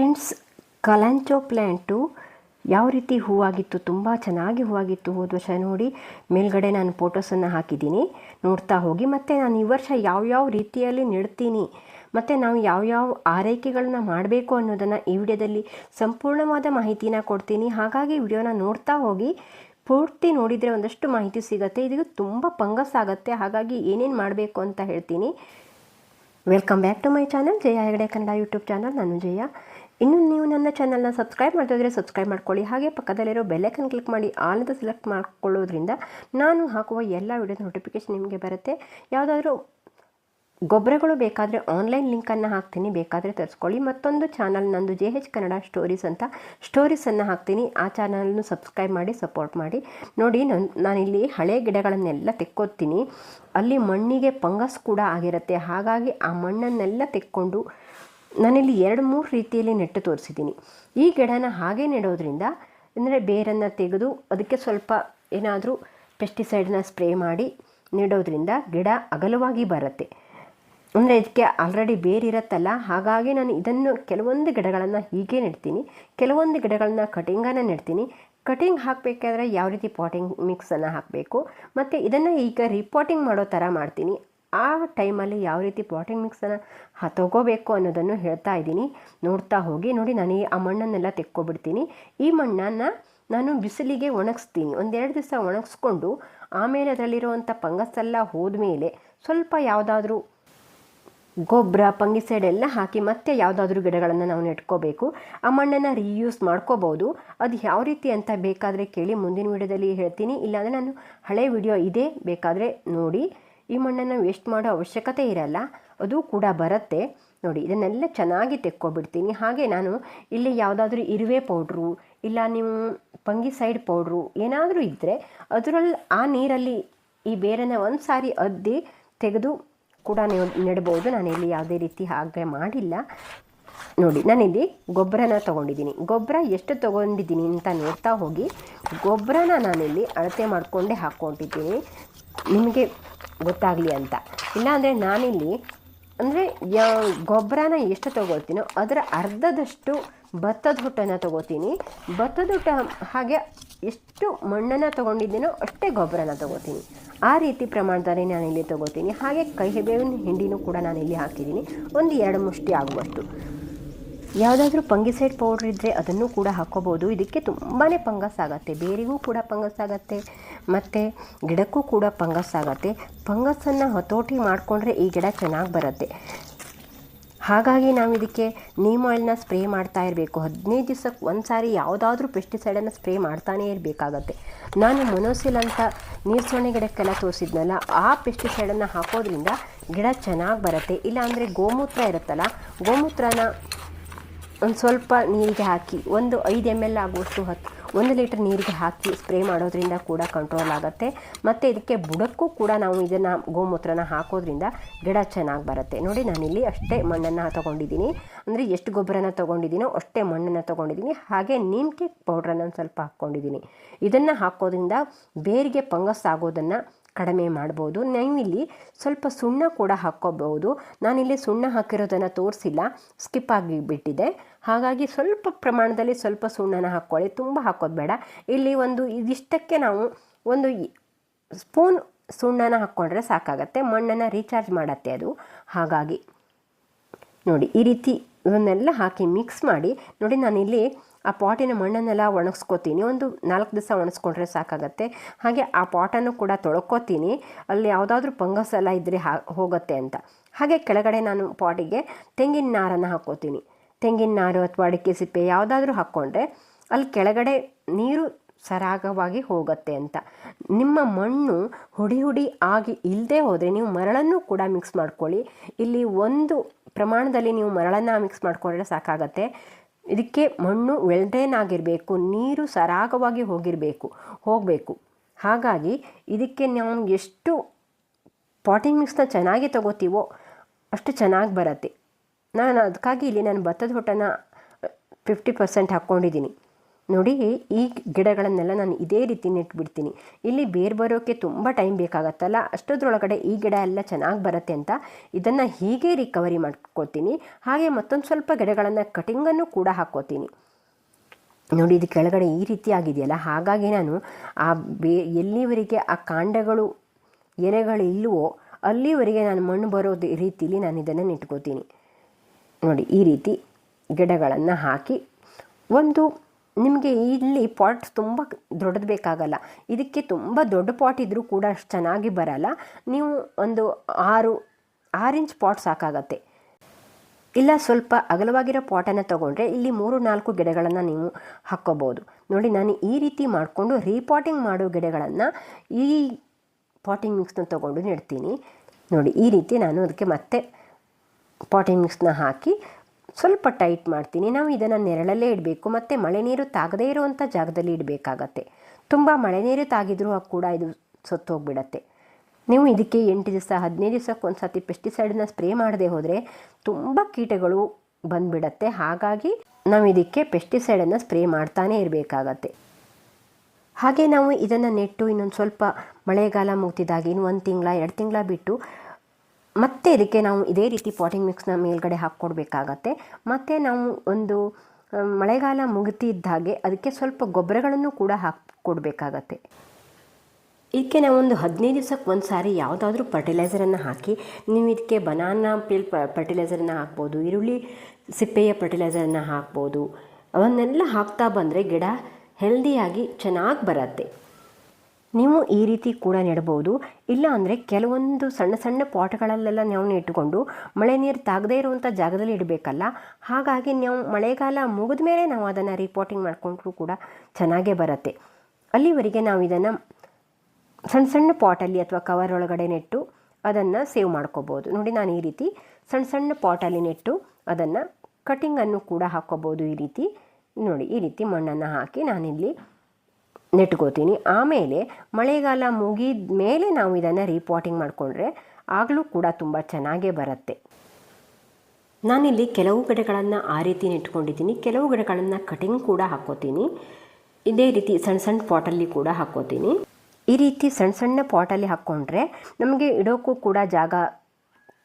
Friends ಕಲಾಂಚೋ plant ಯಾವ ರೀತಿ ಹೂವಾಗಿತ್ತು ತುಂಬ ಚೆನ್ನಾಗಿ ಹೂವಾಗಿತ್ತು ಹೋದ ವರ್ಷ ನೋಡಿ ಮೇಲ್ಗಡೆ ನಾನು ಫೋಟೋಸನ್ನು ಹಾಕಿದ್ದೀನಿ ನೋಡ್ತಾ ಹೋಗಿ ಮತ್ತು ನಾನು ಈ ವರ್ಷ ಯಾವ್ಯಾವ ರೀತಿಯಲ್ಲಿ ನೆಡ್ತೀನಿ ಮತ್ತು ನಾವು ಯಾವ್ಯಾವ ಆರೈಕೆಗಳನ್ನ ಮಾಡಬೇಕು ಅನ್ನೋದನ್ನು ಈ ವಿಡಿಯೋದಲ್ಲಿ ಸಂಪೂರ್ಣವಾದ ಮಾಹಿತಿನ ಕೊಡ್ತೀನಿ ಹಾಗಾಗಿ ವಿಡಿಯೋನ ನೋಡ್ತಾ ಹೋಗಿ ಪೂರ್ತಿ ನೋಡಿದರೆ ಒಂದಷ್ಟು ಮಾಹಿತಿ ಸಿಗುತ್ತೆ ಇದು ತುಂಬ ಪಂಗಸ್ ಆಗುತ್ತೆ ಹಾಗಾಗಿ ಏನೇನು ಮಾಡಬೇಕು ಅಂತ ಹೇಳ್ತೀನಿ welcome back to my channel Jaya Hegde Kannada YouTube channel ನಾನು ಜಯ ಇನ್ನು ನೀವು ನನ್ನ ಚಾನಲ್ನ ಸಬ್ಸ್ಕ್ರೈಬ್ ಮಾಡ್ತಿದ್ರೆ ಸಬ್ಸ್ಕ್ರೈಬ್ ಮಾಡ್ಕೊಳ್ಳಿ. ಹಾಗೆ ಪಕ್ಕದಲ್ಲಿರೋ ಬೆಲ್ಲೈಕನ್ ಕ್ಲಿಕ್ ಮಾಡಿ ಆಲ್ ಸೆಲೆಕ್ಟ್ ಮಾಡ್ಕೊಳ್ಳೋದ್ರಿಂದ ನಾನು ಹಾಕುವ ಎಲ್ಲ ವಿಡಿಯೋದ ನೋಟಿಫಿಕೇಶನ್ ನಿಮಗೆ ಬರುತ್ತೆ. ಯಾವುದಾದ್ರೂ ಗೊಬ್ಬರಗಳು ಬೇಕಾದರೆ ಆನ್ಲೈನ್ ಲಿಂಕನ್ನು ಹಾಕ್ತೀನಿ. ಬೇಕಾದರೆ ತರಿಸ್ಕೊಳ್ಳಿ. ಮತ್ತೊಂದು ಚಾನಲ್ ನಂದು ಜೆ ಹೆಚ್ ಕನ್ನಡ ಸ್ಟೋರೀಸ್ ಅಂತ ಸ್ಟೋರೀಸನ್ನು ಹಾಕ್ತೀನಿ. ಆ ಚಾನಲ್ನು ಸಬ್ಸ್ಕ್ರೈಬ್ ಮಾಡಿ ಸಪೋರ್ಟ್ ಮಾಡಿ. ನೋಡಿ, ನಾನು, ನಾನಿಲ್ಲಿ ಹಳೆ ಗಿಡಗಳನ್ನೆಲ್ಲ ತೆಕ್ಕೋತೀನಿ. ಅಲ್ಲಿ ಮಣ್ಣಿಗೆ ಫಂಗಸ್ ಕೂಡ ಆಗಿರುತ್ತೆ. ಹಾಗಾಗಿ ಆ ಮಣ್ಣನ್ನೆಲ್ಲ ತೆಕ್ಕೊಂಡು ನಾನಿಲ್ಲಿ ಎರಡು ಮೂರು ರೀತಿಯಲ್ಲಿ ನೆಟ್ಟು ತೋರಿಸಿದ್ದೀನಿ. ಈ ಗಿಡನ ಹಾಗೆ ನೆಡೋದ್ರಿಂದ ಅಂದರೆ ಬೇರನ್ನು ತೆಗೆದು ಅದಕ್ಕೆ ಸ್ವಲ್ಪ ಏನಾದರೂ ಪೆಸ್ಟಿಸೈಡನ್ನ ಸ್ಪ್ರೇ ಮಾಡಿ ನೆಡೋದ್ರಿಂದ ಗಿಡ ಅಗಲವಾಗಿ ಬರುತ್ತೆ. ಅಂದರೆ ಇದಕ್ಕೆ ಆಲ್ರೆಡಿ ಬೇರಿರುತ್ತಲ್ಲ, ಹಾಗಾಗಿ ನಾನು ಇದನ್ನು ಕೆಲವೊಂದು ಗಿಡಗಳನ್ನು ಹೀಗೆ ನೆಡ್ತೀನಿ. ಕೆಲವೊಂದು ಗಿಡಗಳನ್ನ ಕಟಿಂಗನ್ನು ನೆಡ್ತೀನಿ. ಕಟಿಂಗ್ ಹಾಕಬೇಕಾದ್ರೆ ಯಾವ ರೀತಿ ಪಾಟಿಂಗ್ ಮಿಕ್ಸನ್ನು ಹಾಕಬೇಕು? ಮತ್ತು ಇದನ್ನು ಈಗ ರಿಪೋರ್ಟಿಂಗ್ ಮಾಡೋ ಥರ ಮಾಡ್ತೀನಿ. ಆ ಟೈಮಲ್ಲಿ ಯಾವ ರೀತಿ ಪಾಟಿಂಗ್ ಮಿಕ್ಸನ್ನು ತಗೋಬೇಕು ಅನ್ನೋದನ್ನು ಹೇಳ್ತಾ ಇದ್ದೀನಿ. ನೋಡ್ತಾ ಹೋಗಿ, ನೋಡಿ ನಾನು ಈ ಆ ಮಣ್ಣನ್ನೆಲ್ಲ ತೆಕ್ಕೊಬಿಡ್ತೀನಿ. ಈ ಮಣ್ಣನ್ನು ನಾನು ಬಿಸಿಲಿಗೆ ಒಣಗಿಸ್ತೀನಿ. ಒಂದೆರಡು ದಿವಸ ಒಣಗಿಸ್ಕೊಂಡು ಆಮೇಲೆ ಅದರಲ್ಲಿರುವಂಥ ಫಂಗಸ್ ಎಲ್ಲ ಹೋದ್ಮೇಲೆ ಸ್ವಲ್ಪ ಯಾವುದಾದ್ರೂ ಗೊಬ್ಬರ ಪಂಗಿಸೈಡ್ ಎಲ್ಲ ಹಾಕಿ ಮತ್ತೆ ಯಾವುದಾದ್ರೂ ಗಿಡಗಳನ್ನು ನಾವು ನೆಟ್ಕೋಬೇಕು. ಆ ಮಣ್ಣನ್ನು ರೀಯೂಸ್ ಮಾಡ್ಕೋಬೋದು. ಅದು ಯಾವ ರೀತಿ ಅಂತ ಬೇಕಾದರೆ ಕೇಳಿ ಮುಂದಿನ ವಿಡಿಯೋದಲ್ಲಿ ಹೇಳ್ತೀನಿ. ಇಲ್ಲಾಂದರೆ ನಾನು ಹಳೆ ವಿಡಿಯೋ ಇದೆ, ಬೇಕಾದರೆ ನೋಡಿ. ಈ ಮಣ್ಣನ್ನು ವೇಸ್ಟ್ ಮಾಡೋ ಅವಶ್ಯಕತೆ ಇರಲ್ಲ, ಅದು ಕೂಡ ಬರುತ್ತೆ. ನೋಡಿ, ಇದನ್ನೆಲ್ಲ ಚೆನ್ನಾಗಿ ತೆಕ್ಕೊಬಿಡ್ತೀನಿ. ಹಾಗೆ ನಾನು ಇಲ್ಲಿ ಯಾವುದಾದ್ರೂ ಇರುವೆ ಪೌಡ್ರು, ಇಲ್ಲ ನೀವು ಪಂಗಿಸೈಡ್ ಪೌಡ್ರು ಏನಾದರೂ ಇದ್ದರೆ ಅದರಲ್ಲಿ ಆ ನೀರಲ್ಲಿ ಈ ಬೇರನ್ನು ಒಂದು ಸಾರಿ ಅದ್ದಿ ತೆಗೆದು ಕೂಡ ನೀವು ನೆಡ್ಬೋದು. ನಾನಿಲ್ಲಿ ಯಾವುದೇ ರೀತಿ ಹಾಗೆ ಮಾಡಿಲ್ಲ. ನೋಡಿ, ನಾನಿಲ್ಲಿ ಗೊಬ್ಬರನ ತೊಗೊಂಡಿದ್ದೀನಿ. ಗೊಬ್ಬರ ಎಷ್ಟು ತೊಗೊಂಡಿದ್ದೀನಿ ಅಂತ ನೋಡ್ತಾ ಹೋಗಿ ಗೊಬ್ಬರನ ನಾನಿಲ್ಲಿ ಅಳತೆ ಮಾಡಿಕೊಂಡೇ ಹಾಕ್ಕೊಂಡಿದ್ದೀನಿ. ನಿಮಗೆ ಗೊತ್ತಾಗಲಿ ಅಂತ. ಇಲ್ಲಾಂದರೆ ನಾನಿಲ್ಲಿ, ಅಂದರೆ ಯಾ, ಗೊಬ್ಬರನ ಎಷ್ಟು ತೊಗೊಳ್ತೀನೋ, ಅದರ ಅರ್ಧದಷ್ಟು ಭತ್ತದ ಹುಟ್ಟನ್ನು ತೊಗೋತೀನಿ ಭತ್ತದ ಹುಟ್ಟ ಹಾಗೆ ಎಷ್ಟು ಮಣ್ಣನ್ನು ತೊಗೊಂಡಿದ್ದೀನೋ ಅಷ್ಟೇ ಗೊಬ್ಬರನ ತೊಗೋತೀನಿ ಆ ರೀತಿ ಪ್ರಮಾಣದಲ್ಲಿ ನಾನಿಲ್ಲಿ ತೊಗೋತೀನಿ ಹಾಗೆ ಕಹಿಬೇವಿನ ಹಿಂಡಿನೂ ಕೂಡ ನಾನು ಇಲ್ಲಿ ಹಾಕಿದ್ದೀನಿ. ಒಂದು ಎರಡು ಮುಷ್ಟಿ ಆಗುವಷ್ಟು. ಯಾವುದಾದ್ರೂ ಪಂಗಿಸೈಡ್ ಪೌಡ್ರ್ ಇದ್ದರೆ ಅದನ್ನು ಕೂಡ ಹಾಕ್ಕೋಬೋದು. ಇದಕ್ಕೆ ತುಂಬಾ ಪಂಗಸ್ ಆಗುತ್ತೆ. ಬೇರಿಗೂ ಕೂಡ ಪಂಗಸ್ ಆಗುತ್ತೆ. ಮತ್ತು ಗಿಡಕ್ಕೂ ಕೂಡ ಫಂಗಸ್ ಆಗುತ್ತೆ. ಫಂಗಸ್ಸನ್ನು ಹತೋಟಿ ಮಾಡಿಕೊಂಡ್ರೆ ಈ ಗಿಡ ಚೆನ್ನಾಗಿ ಬರುತ್ತೆ. ಹಾಗಾಗಿ ನಾವು ಇದಕ್ಕೆ ನೀಮ್ ಆಯಿಲ್ನ ಸ್ಪ್ರೇ ಮಾಡ್ತಾ ಇರಬೇಕು. ಹದಿನೈದು ದಿವ್ಸಕ್ಕೆ ಒಂದು ಸಾರಿ ಯಾವುದಾದ್ರೂ ಪೆಸ್ಟಿಸೈಡನ್ನು ಸ್ಪ್ರೇ ಮಾಡ್ತಾನೇ ಇರಬೇಕಾಗತ್ತೆ. ನಾನು ಮೊನೋಸಿಲ್ ಅಂತ ನೀರು ಗಿಡಕ್ಕೆಲ್ಲ ತೋರಿಸಿದ್ನಲ್ಲ, ಆ ಪೆಸ್ಟಿಸೈಡನ್ನು ಹಾಕೋದ್ರಿಂದ ಗಿಡ ಚೆನ್ನಾಗಿ ಬರುತ್ತೆ. ಇಲ್ಲಾಂದರೆ ಗೋಮೂತ್ರ ಇರುತ್ತಲ್ಲ, ಗೋಮೂತ್ರನ ಒಂದು ಸ್ವಲ್ಪ ನೀರಿಗೆ ಹಾಕಿ, ಒಂದು ಐದು ಎಂ ಎಲ್ ಆಗುವಷ್ಟು ಹತ್ತು ಒಂದು ಲೀಟರ್ ನೀರಿಗೆ ಹಾಕಿ ಸ್ಪ್ರೇ ಮಾಡೋದ್ರಿಂದ ಕೂಡ ಕಂಟ್ರೋಲ್ ಆಗುತ್ತೆ. ಮತ್ತು ಇದಕ್ಕೆ ಬುಡಕ್ಕೂ ಕೂಡ ನಾವು ಇದನ್ನು ಗೋಮೂತ್ರನ ಹಾಕೋದ್ರಿಂದ ಗಿಡ ಚೆನ್ನಾಗಿ ಬರುತ್ತೆ. ನೋಡಿ, ನಾನಿಲ್ಲಿ ಅಷ್ಟೇ ಮಣ್ಣನ್ನು ತೊಗೊಂಡಿದ್ದೀನಿ. ಅಂದರೆ ಎಷ್ಟು ಗೊಬ್ಬರನ ತೊಗೊಂಡಿದ್ದೀನೋ ಅಷ್ಟೇ ಮಣ್ಣನ್ನು ತೊಗೊಂಡಿದ್ದೀನಿ. ಹಾಗೆ ನೀಮ್ ಕೇಕ್ ಪೌಡ್ರನ್ನು ಸ್ವಲ್ಪ ಹಾಕ್ಕೊಂಡಿದ್ದೀನಿ ಇದನ್ನು ಹಾಕೋದ್ರಿಂದ ಬೇರಿಗೆ ಫಂಗಸ್ ಆಗೋದನ್ನು ಕಡಿಮೆ ಮಾಡ್ಬೋದು. ನಾವಿಲ್ಲಿ ಸ್ವಲ್ಪ ಸುಣ್ಣ ಕೂಡ ಹಾಕ್ಕೋಬಹುದು ನಾನಿಲ್ಲಿ ಸುಣ್ಣ ಹಾಕಿರೋದನ್ನು ತೋರಿಸಿಲ್ಲ. ಸ್ಕಿಪ್ ಆಗಿಬಿಟ್ಟಿದೆ ಹಾಗಾಗಿ ಸ್ವಲ್ಪ ಪ್ರಮಾಣದಲ್ಲಿ ಸ್ವಲ್ಪ ಸುಣ್ಣನ ಹಾಕ್ಕೊಳ್ಳಿ. ತುಂಬ ಹಾಕೋದು ಬೇಡ. ಇಲ್ಲಿ ಒಂದು ಇದಿಷ್ಟಕ್ಕೆ ನಾವು ಒಂದು ಸ್ಪೂನ್ ಸುಣ್ಣನ ಹಾಕ್ಕೊಂಡ್ರೆ ಸಾಕಾಗತ್ತೆ. ಮಣ್ಣನ್ನು ರೀಚಾರ್ಜ್ ಮಾಡತ್ತೆ ಅದು. ಹಾಗಾಗಿ ನೋಡಿ ಈ ರೀತಿ ಇವನ್ನೆಲ್ಲ ಹಾಕಿ ಮಿಕ್ಸ್ ಮಾಡಿ ನೋಡಿ ನಾನಿಲ್ಲಿ ಆ ಪಾಟಿನ ಮಣ್ಣನ್ನೆಲ್ಲ ಒಣಗಿಸ್ಕೋತೀನಿ. ಒಂದು ನಾಲ್ಕು ದಿವಸ ಒಣಗಿಸ್ಕೊಂಡ್ರೆ ಸಾಕಾಗತ್ತೆ. ಹಾಗೆ ಆ ಪಾಟನ್ನು ಕೂಡ ತೊಳ್ಕೊತೀನಿ. ಅಲ್ಲಿ ಯಾವುದಾದ್ರೂ ಫಂಗಸ್ ಎಲ್ಲ ಇದ್ದರೆ ಹಾ, ಹೋಗುತ್ತೆ ಅಂತ. ಹಾಗೆ ಕೆಳಗಡೆ ನಾನು ಪಾಟಿಗೆ ತೆಂಗಿನ ನಾರನ್ನು ಹಾಕ್ಕೋತೀನಿ. ತೆಂಗಿನ ನಾರು ಅಥವಾ ಅಡಿಕೆ ಸಿಪ್ಪೆ ಯಾವುದಾದ್ರೂ ಹಾಕ್ಕೊಂಡ್ರೆ ಅಲ್ಲಿ ಕೆಳಗಡೆ ನೀರು ಸರಾಗವಾಗಿ ಹೋಗುತ್ತೆ ಅಂತ. ನಿಮ್ಮ ಮಣ್ಣು ಹುಡಿ ಹುಡಿ ಆಗಿ ಇಲ್ಲದೆ ಹೋದರೆ ನೀವು ಮರಳನ್ನು ಕೂಡ ಮಿಕ್ಸ್ ಮಾಡ್ಕೊಳ್ಳಿ. ಇಲ್ಲಿ ಒಂದು ಪ್ರಮಾಣದಲ್ಲಿ ನೀವು ಮರಳನ್ನು ಮಿಕ್ಸ್ ಮಾಡಿಕೊಂಡ್ರೆ ಸಾಕಾಗತ್ತೆ. ಇದಕ್ಕೆ ಮಣ್ಣು ವೆಲ್ಡೇನ್ ಆಗಿರಬೇಕು ನೀರು ಸರಾಗವಾಗಿ ಹೋಗಿರಬೇಕು, ಹೋಗಬೇಕು. ಹಾಗಾಗಿ ಇದಕ್ಕೆ ನಾವು ಎಷ್ಟು ಪಾಟಿಂಗ್ ಮಿಕ್ಸ್ನ ಚೆನ್ನಾಗಿ ತಗೋತೀವೋ ಅಷ್ಟು ಚೆನ್ನಾಗಿ ಬರುತ್ತೆ. ನಾನು ಅದಕ್ಕಾಗಿ ಇಲ್ಲಿ ನಾನು ಭತ್ತದ ಹೊಟ್ಟನ ಫಿಫ್ಟಿ ಪರ್ಸೆಂಟ್ ಹಾಕ್ಕೊಂಡಿದ್ದೀನಿ. ನೋಡಿ, ಈ ಗಿಡಗಳನ್ನೆಲ್ಲ ನಾನು ಇದೇ ರೀತಿ ನೆಟ್ಬಿಡ್ತೀನಿ. ಇಲ್ಲಿ ಬೇರೆ ಬರೋಕ್ಕೆ ತುಂಬ ಟೈಮ್ ಬೇಕಾಗತ್ತಲ್ಲ? ಅಷ್ಟೊದ್ರೊಳಗಡೆ ಈ ಗಿಡ ಎಲ್ಲ ಚೆನ್ನಾಗಿ ಬರುತ್ತೆ ಅಂತ ಇದನ್ನು ಹೀಗೆ ರಿಕವರಿ ಮಾಡ್ಕೋತೀನಿ ಹಾಗೆ ಮತ್ತೊಂದು ಸ್ವಲ್ಪ ಗಿಡಗಳನ್ನು ಕಟಿಂಗನ್ನು ಕೂಡ ಹಾಕೋತೀನಿ ನೋಡಿ, ಇದು ಕೆಳಗಡೆ ಈ ರೀತಿ ಆಗಿದೆಯಲ್ಲ? ಹಾಗಾಗಿ ನಾನು ಆ ಬೇ, ಎಲ್ಲಿವರೆಗೆ ಆ ಕಾಂಡಗಳು, ಎಲೆಗಳು ಇಲ್ಲವೋ ಅಲ್ಲಿವರೆಗೆ ನಾನು ಮಣ್ಣು ಬರೋ ರೀತಿಲಿ ನಾನು ಇದನ್ನು ನೆಟ್ಕೋತೀನಿ ನೋಡಿ, ಈ ರೀತಿ ಗಿಡಗಳನ್ನು ಹಾಕಿ ಒಂದು ನಿಮಗೆ ಇಲ್ಲಿ ಪಾಟ್ ತುಂಬ ದೊಡ್ಡದು ಬೇಕಾಗಲ್ಲ. ಇದಕ್ಕೆ ತುಂಬ ದೊಡ್ಡ ಪಾಟ್ ಇದ್ದರೂ ಕೂಡ ಅಷ್ಟು ಚೆನ್ನಾಗಿ ಬರಲ್ಲ. ನೀವು ಒಂದು ಆರು ಆರು ಇಂಚ್ ಪಾಟ್ ಸಾಕಾಗತ್ತೆ. ಇಲ್ಲ, ಸ್ವಲ್ಪ ಅಗಲವಾಗಿರೋ ಪಾಟನ್ನು ತೊಗೊಂಡ್ರೆ ಇಲ್ಲಿ ಮೂರು, ನಾಲ್ಕು ಗಿಡಗಳನ್ನು ನೀವು ಹಾಕ್ಕೋಬೋದು. ನೋಡಿ, ನಾನು ಈ ರೀತಿ ಮಾಡಿಕೊಂಡು ರೀಪಾಟಿಂಗ್ ಮಾಡೋ ಗಿಡಗಳನ್ನು ಈ ಪಾಟಿಂಗ್ ಮಿಕ್ಸ್ನ ತೊಗೊಂಡು ನೆಡ್ತೀನಿ. ನೋಡಿ, ಈ ರೀತಿ ನಾನು ಅದಕ್ಕೆ ಮತ್ತೆ ಪಾಟಿಂಗ್ ಮಿಕ್ಸ್ನ ಹಾಕಿ ಸ್ವಲ್ಪ ಟೈಟ್ ಮಾಡ್ತೀನಿ. ನಾವು ಇದನ್ನು ನೆರಳಲ್ಲೇ ಇಡಬೇಕು. ಮತ್ತು ಮಳೆ ನೀರು ತಾಗದೇ ಇರುವಂಥ ಜಾಗದಲ್ಲಿ ಇಡಬೇಕಾಗತ್ತೆ. ತುಂಬ ಮಳೆ ನೀರು ತಾಗಿದ್ರೂ ಕೂಡ ಇದು ಸತ್ತೋಗ್ಬಿಡತ್ತೆ. ನೀವು ಇದಕ್ಕೆ ಎಂಟು ದಿವಸ, ಹದಿನೈದು ದಿವಸಕ್ಕೆ ಒಂದು ಸತಿ ಪೆಸ್ಟಿಸೈಡನ್ನ ಸ್ಪ್ರೇ ಮಾಡದೆ ಹೋದರೆ ತುಂಬ ಕೀಟಗಳು ಬಂದುಬಿಡತ್ತೆ. ಹಾಗಾಗಿ ನಾವು ಇದಕ್ಕೆ ಪೆಸ್ಟಿಸೈಡನ್ನು ಸ್ಪ್ರೇ ಮಾಡ್ತಾನೇ ಇರಬೇಕಾಗತ್ತೆ. ಹಾಗೆ ನಾವು ಇದನ್ನು ನೆಟ್ಟು ಇನ್ನೊಂದು ಸ್ವಲ್ಪ ಮಳೆಗಾಲ ಮುಗ್ತಿದಾಗ ಇನ್ನು ಒಂದು ತಿಂಗಳ, ಎರಡು ತಿಂಗಳ ಬಿಟ್ಟು ಮತ್ತೆ ಇದಕ್ಕೆ ನಾವು ಇದೇ ರೀತಿ ಪಾಟಿಂಗ್ ಮಿಕ್ಸ್ನ ಮೇಲ್ಗಡೆ ಹಾಕ್ಕೊಡ್ಬೇಕಾಗತ್ತೆ. ಮತ್ತು ನಾವು ಒಂದು ಮಳೆಗಾಲ ಮುಗಿತಿದ್ದ ಹಾಗೆ ಅದಕ್ಕೆ ಸ್ವಲ್ಪ ಗೊಬ್ಬರಗಳನ್ನು ಕೂಡ ಹಾಕ್ಕೊಡ್ಬೇಕಾಗತ್ತೆ. ಇದಕ್ಕೆ ನಾವೊಂದು ಹದಿನೈದು ದಿವ್ಸಕ್ಕೆ ಒಂದು ಸಾರಿ ಯಾವುದಾದ್ರೂ ಫರ್ಟಿಲೈಸರನ್ನು ಹಾಕಿ, ನೀವು ಇದಕ್ಕೆ ಬನಾನಾ ಪಿಲ್ ಫರ್ಟಿಲೈಸರನ್ನು ಹಾಕ್ಬೋದು, ಈರುಳ್ಳಿ ಸಿಪ್ಪೆಯ ಫರ್ಟಿಲೈಸರನ್ನು ಹಾಕ್ಬೋದು, ಅವನ್ನೆಲ್ಲ ಹಾಕ್ತಾ ಬಂದರೆ ಗಿಡ ಹೆಲ್ದಿಯಾಗಿ ಚೆನ್ನಾಗಿ ಬರುತ್ತೆ. ನೀವು ಈ ರೀತಿ ಕೂಡ ನೆಡ್ಬೋದು ಇಲ್ಲ ಅಂದರೆ ಕೆಲವೊಂದು ಸಣ್ಣ ಸಣ್ಣ ಪಾಟ್ಗಳಲ್ಲೆಲ್ಲ ನಾವು ಇಟ್ಟುಕೊಂಡು ಮಳೆ ನೀರು ತಾಗದೇ ಇರುವಂಥ ಜಾಗದಲ್ಲಿ ಇಡಬೇಕಲ್ಲ. ಹಾಗಾಗಿ ನಾವು ಮಳೆಗಾಲ ಮುಗಿದ ಮೇಲೆ ನಾವು ಅದನ್ನು ರಿಪೋರ್ಟಿಂಗ್ ಮಾಡಿಕೊಂಡ್ರೂ ಕೂಡ ಚೆನ್ನಾಗೇ ಬರುತ್ತೆ. ಅಲ್ಲಿವರೆಗೆ ನಾವು ಇದನ್ನು ಸಣ್ಣ ಸಣ್ಣ ಪಾಟಲ್ಲಿ ಅಥವಾ ಕವರ್ ಒಳಗಡೆ ನೆಟ್ಟು ಅದನ್ನು ಸೇವ್ ಮಾಡ್ಕೋಬೋದು. ನೋಡಿ ನಾನು ಈ ರೀತಿ ಸಣ್ಣ ಸಣ್ಣ ಪಾಟಲ್ಲಿ ನೆಟ್ಟು ಅದನ್ನು ಕಟಿಂಗನ್ನು ಕೂಡ ಹಾಕ್ಕೋಬೋದು ಈ ರೀತಿ. ನೋಡಿ ಈ ರೀತಿ ಮಣ್ಣನ್ನು ಹಾಕಿ ನಾನಿಲ್ಲಿ ನೆಟ್ಕೋತೀನಿ. ಆಮೇಲೆ ಮಳೆಗಾಲ ಮುಗಿದ ಮೇಲೆ ನಾವು ಇದನ್ನು ರೀಪಾಟಿಂಗ್ ಮಾಡಿಕೊಂಡ್ರೆ ಆಗಲೂ ಕೂಡ ತುಂಬ ಚೆನ್ನಾಗೇ ಬರುತ್ತೆ. ನಾನಿಲ್ಲಿ ಕೆಲವು ಗಿಡಗಳನ್ನು ಆ ರೀತಿ ನೆಟ್ಕೊಂಡಿದ್ದೀನಿ. ಕೆಲವು ಗಿಡಗಳನ್ನು ಕಟಿಂಗ್ ಕೂಡ ಹಾಕ್ಕೋತೀನಿ ಇದೇ ರೀತಿ ಸಣ್ಣ ಸಣ್ಣ ಪಾಟಲ್ಲಿ ಕೂಡ ಹಾಕ್ಕೋತೀನಿ ಈ ರೀತಿ ಸಣ್ಣ ಸಣ್ಣ ಪಾಟಲ್ಲಿ ಹಾಕ್ಕೊಂಡ್ರೆ ನಮಗೆ ಇಡೋಕ್ಕೂ ಕೂಡ ಜಾಗ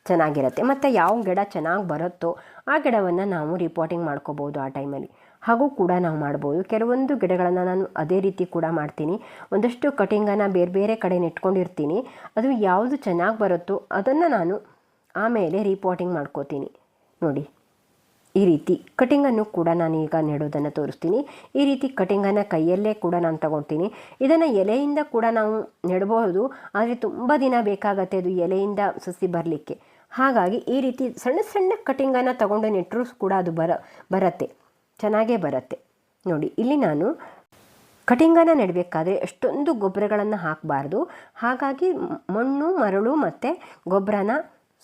ಚೆನ್ನಾಗಿರುತ್ತೆ. ಮತ್ತು ಯಾವ ಗಿಡ ಚೆನ್ನಾಗಿ ಬರುತ್ತೋ ಆ ಗಿಡವನ್ನು ನಾವು ರಿಪೋರ್ಟಿಂಗ್ ಮಾಡ್ಕೋಬೋದು ಆ ಟೈಮಲ್ಲಿ ಹಾಗೂ ಕೂಡ ನಾವು ಮಾಡ್ಬೋದು. ಕೆಲವೊಂದು ಗಿಡಗಳನ್ನು ನಾನು ಅದೇ ರೀತಿ ಕೂಡ ಮಾಡ್ತೀನಿ. ಒಂದಷ್ಟು ಕಟಿಂಗನ್ನು ಬೇರೆ ಬೇರೆ ಕಡೆ ನೆಟ್ಕೊಂಡಿರ್ತೀನಿ ಅದು ಯಾವುದು ಚೆನ್ನಾಗಿ ಬರುತ್ತೋ ಅದನ್ನು ನಾನು ಆಮೇಲೆ ರಿಪೋರ್ಟಿಂಗ್ ಮಾಡ್ಕೋತೀನಿ. ನೋಡಿ. ಈ ರೀತಿ ಕಟಿಂಗನ್ನು ಕೂಡ ನಾನು ಈಗ ನೆಡೋದನ್ನು ತೋರಿಸ್ತೀನಿ. ಈ ರೀತಿ ಕಟಿಂಗನ್ನು ಕೈಯಲ್ಲೇ ಕೂಡ ನಾನು ತಗೊಳ್ತೀನಿ ಇದನ್ನು ಎಲೆಯಿಂದ ಕೂಡ ನಾವು ನೆಡಬಹುದು ಆದರೆ ತುಂಬ ದಿನ ಬೇಕಾಗತ್ತೆ ಅದು ಎಲೆಯಿಂದ ಸಸಿ ಬರಲಿಕ್ಕೆ. ಹಾಗಾಗಿ ಈ ರೀತಿ ಸಣ್ಣ ಸಣ್ಣ ಕಟಿಂಗನ್ನು ತಗೊಂಡು ನೆಟ್ಟರೂ ಕೂಡ ಅದು ಬರ, ಬರುತ್ತೆ. ಚೆನ್ನಾಗೇ ಬರುತ್ತೆ. ನೋಡಿ, ಇಲ್ಲಿ ನಾನು ಕಟಿಂಗನ್ನು ನೆಡಬೇಕಾದ್ರೆ ಎಷ್ಟೊಂದು ಗೊಬ್ಬರಗಳನ್ನು ಹಾಕಬಾರ್ದು. ಹಾಗಾಗಿ ಮಣ್ಣು, ಮರಳು ಮತ್ತು ಗೊಬ್ಬರನ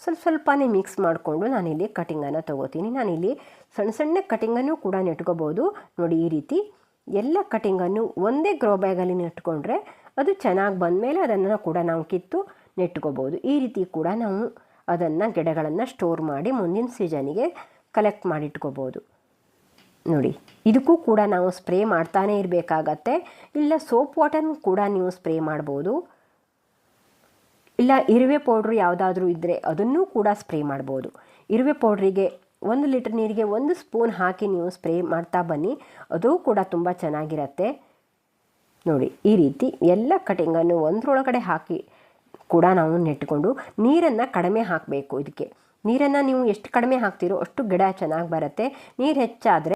ಸ್ವಲ್ಪ ಸ್ವಲ್ಪನೇ ಮಿಕ್ಸ್ ಮಾಡಿಕೊಂಡು ನಾನಿಲ್ಲಿ ಕಟಿಂಗನ್ನು ತೊಗೋತೀನಿ. ನಾನಿಲ್ಲಿ ಸಣ್ಣ ಸಣ್ಣ ಕಟಿಂಗನ್ನು ಕೂಡ ನೆಟ್ಕೋಬೋದು. ನೋಡಿ, ಈ ರೀತಿ ಎಲ್ಲ ಕಟಿಂಗನ್ನು ಒಂದೇ ಗ್ರೋ ಬ್ಯಾಗಲ್ಲಿ ನೆಟ್ಕೊಂಡ್ರೆ ಅದು ಚೆನ್ನಾಗಿ ಬಂದಮೇಲೆ ಅದನ್ನು ಕೂಡ ನಾವು ಕಿತ್ತು ನೆಟ್ಕೋಬೋದು. ಈ ರೀತಿ ಕೂಡ ನಾವು ಅದನ್ನು ಗಿಡಗಳನ್ನು ಸ್ಟೋರ್ ಮಾಡಿ ಮುಂದಿನ ಸೀಸನಿಗೆ ಕಲೆಕ್ಟ್ ಮಾಡಿಟ್ಕೋಬೋದು. ನೋಡಿ, ಇದಕ್ಕೂ ಕೂಡ ನಾವು ಸ್ಪ್ರೇ ಮಾಡ್ತಾನೇ ಇರಬೇಕಾಗತ್ತೆ. ಇಲ್ಲ ಸೋಪ್ ವಾಟರ್ ಕೂಡ ನೀವು ಸ್ಪ್ರೇ ಮಾಡ್ಬೋದು. ಇಲ್ಲ ಇರುವೆ ಪೌಡ್ರ್ ಯಾವುದಾದ್ರೂ ಇದ್ದರೆ ಅದನ್ನೂ ಕೂಡ ಸ್ಪ್ರೇ ಮಾಡ್ಬೋದು. ಇರುವೆ ಪೌಡ್ರಿಗೆ ಒಂದು ಲೀಟರ್ ನೀರಿಗೆ ಒಂದು ಸ್ಪೂನ್ ಹಾಕಿ ನೀವು ಸ್ಪ್ರೇ ಮಾಡ್ತಾ ಬನ್ನಿ, ಅದು ಕೂಡ ತುಂಬ ಚೆನ್ನಾಗಿರತ್ತೆ. ನೋಡಿ, ಈ ರೀತಿ ಎಲ್ಲ ಕಟಿಂಗನ್ನು ಒಂದರೊಳಗಡೆ ಹಾಕಿ ಕೂಡ ನಾವು ನೆಟ್ಕೊಂಡು ನೀರನ್ನು ಕಡಿಮೆ ಹಾಕಬೇಕು ಇದಕ್ಕೆ. ನೀರನ್ನು ನೀವು ಎಷ್ಟು ಕಡಿಮೆ ಹಾಕ್ತೀರೋ ಅಷ್ಟು ಗಿಡ ಚೆನ್ನಾಗಿ ಬರುತ್ತೆ. ನೀರು ಹೆಚ್ಚಾದರೆ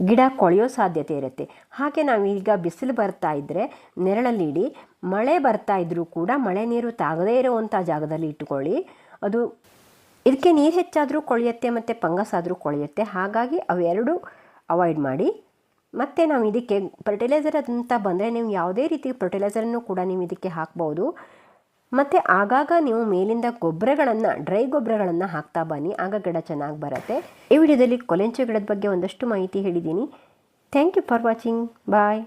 ಗಿಡ ಕೊಳೆಯೋ ಸಾಧ್ಯತೆ ಇರುತ್ತೆ. ಹಾಗೆ ನಾವು ಈಗ ಬಿಸಿಲು ಬರ್ತಾ ಇದ್ದರೆ ನೆರಳಲ್ಲಿ ಇಡಿ, ಮಳೆ ಬರ್ತಾ ಇದ್ದರೂ ಕೂಡ ಮಳೆ ನೀರು ತಾಗದೇ ಇರುವಂಥ ಜಾಗದಲ್ಲಿ ಇಟ್ಟುಕೊಳ್ಳಿ ಅದು ಇದಕ್ಕೆ ನೀರು ಹೆಚ್ಚಾದರೂ ಕೊಳೆಯುತ್ತೆ ಮತ್ತು ಫಂಗಸ್ ಆದರೂ ಕೊಳೆಯುತ್ತೆ. ಹಾಗಾಗಿ ಅವೆರಡು ಅವಾಯ್ಡ್ ಮಾಡಿ. ಮತ್ತು ನಾವು ಇದಕ್ಕೆ ಫರ್ಟಿಲೈಸರ್ ಅಂತ ಬಂದರೆ ನೀವು ಯಾವುದೇ ರೀತಿ ಫರ್ಟಿಲೈಸರನ್ನು ಕೂಡ ನೀವು ಇದಕ್ಕೆ ಹಾಕ್ಬೋದು. ಮತ್ತು ಆಗಾಗ ನೀವು ಮೇಲಿಂದ ಗೊಬ್ಬರಗಳನ್ನು, ಡ್ರೈ ಗೊಬ್ಬರಗಳನ್ನು ಹಾಕ್ತಾ ಬನ್ನಿ. ಆಗ ಗಿಡ ಚೆನ್ನಾಗಿ ಬರುತ್ತೆ. ಈ ವಿಡಿಯೋದಲ್ಲಿ ಕೊಲೆಂಚು ಗಿಡದ ಬಗ್ಗೆ ಒಂದಷ್ಟು ಮಾಹಿತಿ ಹೇಳಿದ್ದೀನಿ. Thank you for watching bye